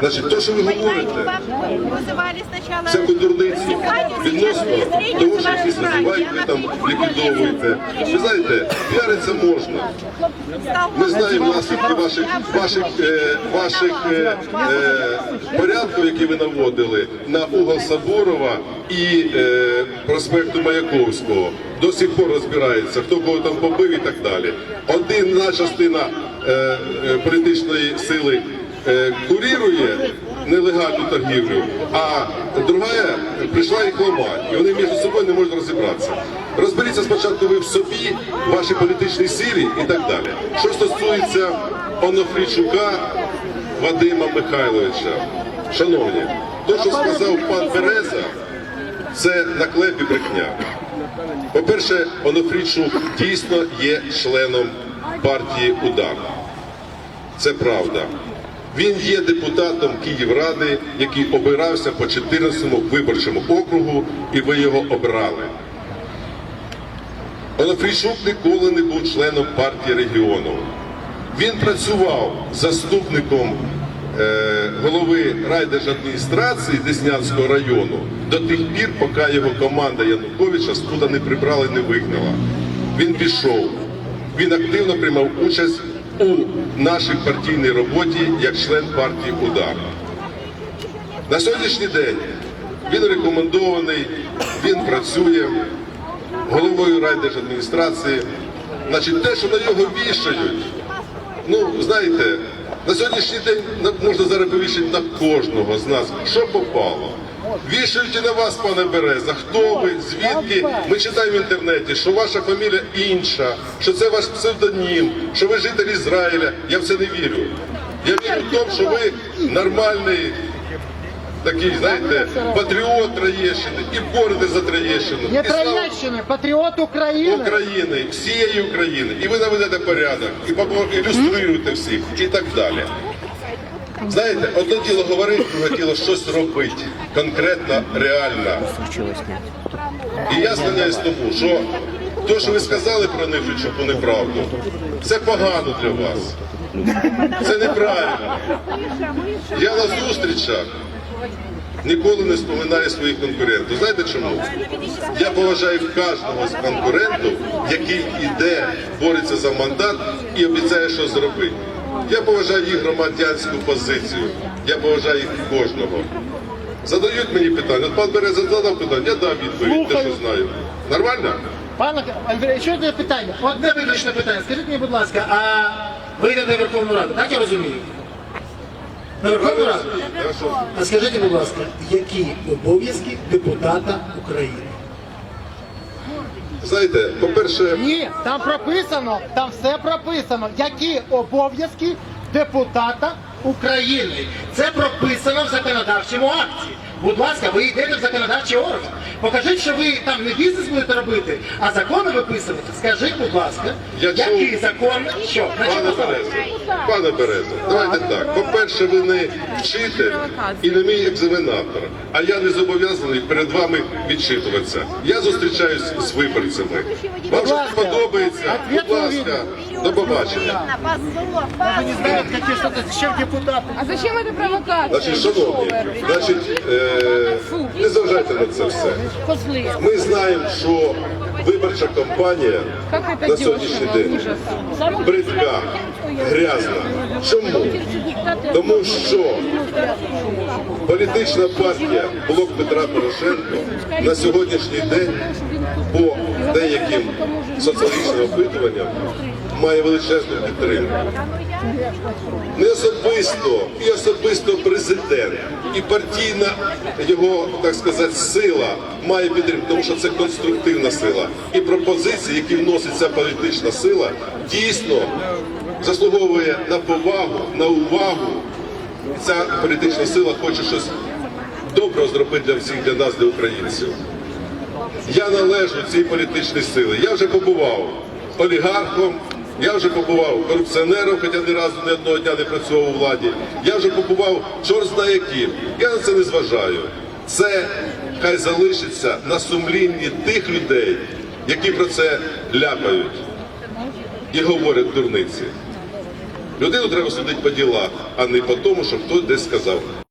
Значить, то, що ви говорите, всяку дурницю відносно того, що якісь називають, ви там ліквідовуєте. Ви знаєте, піариться можна. Ми знаємо наслідки ваших ваших е, ваших е, е, порядків, які ви наводили на угол Соборова і е, проспекту Маяковського. До сих пор розбирається, хто кого там побив і так далі. Одна частина е, е, політичної сили е, курірує нелегальну торгівлю, а друга прийшла їх ламати. І вони між собою не можуть розібратися. Розберіться спочатку ви в собі, вашій політичній силі і так далі. Що стосується Онофрійчука Вадима Михайловича, шановні, то, що сказав пан Береза, це наклеп і брехня. По-перше, Онофрійчук дійсно є членом партії Удар. Це правда. Він є депутатом Київради, який обирався по 14-му виборчому округу, і ви його обрали. Онофрійчук ніколи не був членом партії регіону. Він працював заступником е, голови райдержадміністрації Деснянського району до тих пір, поки його команда Януковича туди не прибрала і не вигнала. Він пішов. Він активно приймав участь у нашій партійній роботі як член партії Удар. На сьогоднішній день він рекомендований, він працює головою райдержадміністрації. Значить, те, що на нього вішають, ну знаєте, на сьогоднішній день можна зараз повішати на кожного з нас, що попало. Вішають на вас, пане Береза, хто ви, звідки? Ми читаємо в інтернеті, що ваша фамілія інша, що це ваш псевдонім, що ви житель Ізраїля. Я в це не вірю. Я вірю в тому, що ви нормальний такий, знаєте, патріот Троєщини і боретесь за Троєщину. Не Троєщини, патріот України. України, всієї України. І ви наведете порядок, і ілюструєте всіх, і так далі. Знаєте, одне діло говорити, друге діло щось робити. Конкретно, реально. І я склоняюсь тому, що те, що ви сказали про Нифричуку неправду, це погано для вас. Це неправильно. Я на зустрічах ніколи не споминаю своїх конкурентів. Знаєте чому? Я поважаю кожного з конкурентів, який іде, бореться за мандат і обіцяє щось зробити. Я поважаю їх громадянську позицію. Я поважаю їх кожного. Задають мені питання. От пан Береза задав питання, я дам відповідь, те, що знаю. Нормально? Пане Андрій, що це питання? Одне виключне питання. Скажіть мені, будь ласка, а ви йдете в Верховну Раду, так я розумію? На Верховну Раду? Хорошо. А скажіть, будь ласка, які обов'язки депутата України? Знаєте, по-перше, Ні, там прописано, там все прописано. Які обов'язки депутата України? Це прописано в законодавчому акті. Будь ласка, ви йдете в законодавчий орган. Покажіть, що ви там не бізнес будете робити, а закони виписувати. Скажіть, будь ласка, Я який чув- закон, що? На Пане чому Березо, пане Березо, давайте так. По-перше, ви не вчитель і не мій екзаменатор, а я не зобов'язаний перед вами відчитуватися. Я зустрічаюсь з виборцями. Вам що ласка, подобається? Будь ласка, до побачення. Які що це ще депутати. А зачем эта провокация? Значить, шановні, значить, е, не зважайте на це все. Ми знаємо, що виборча кампанія на сьогоднішній день бридка, грязна. Чому? Тому що політична партія Блок Петра Порошенко на сьогоднішній день по деяким соціологічним опитуванням має величезну підтримку. Не особисто і особисто президент, і партійна його, так сказати, сила має підтримку, тому що це конструктивна сила. І пропозиції, які вносить ця політична сила, дійсно заслуговує на повагу, на увагу. І ця політична сила хоче щось доброго зробити для всіх, для нас, для українців. Я належу цій політичній силі. Я вже побував олігархом, я вже побував корупціонером, хоча ні разу ні одного дня не працював у владі. Я вже побував чорт знає яким. Я на це не зважаю. Це хай залишиться на сумлінні тих людей, які про це ляпають і говорять дурниці. Людину треба судити по ділах, а не по тому, що хтось десь сказав.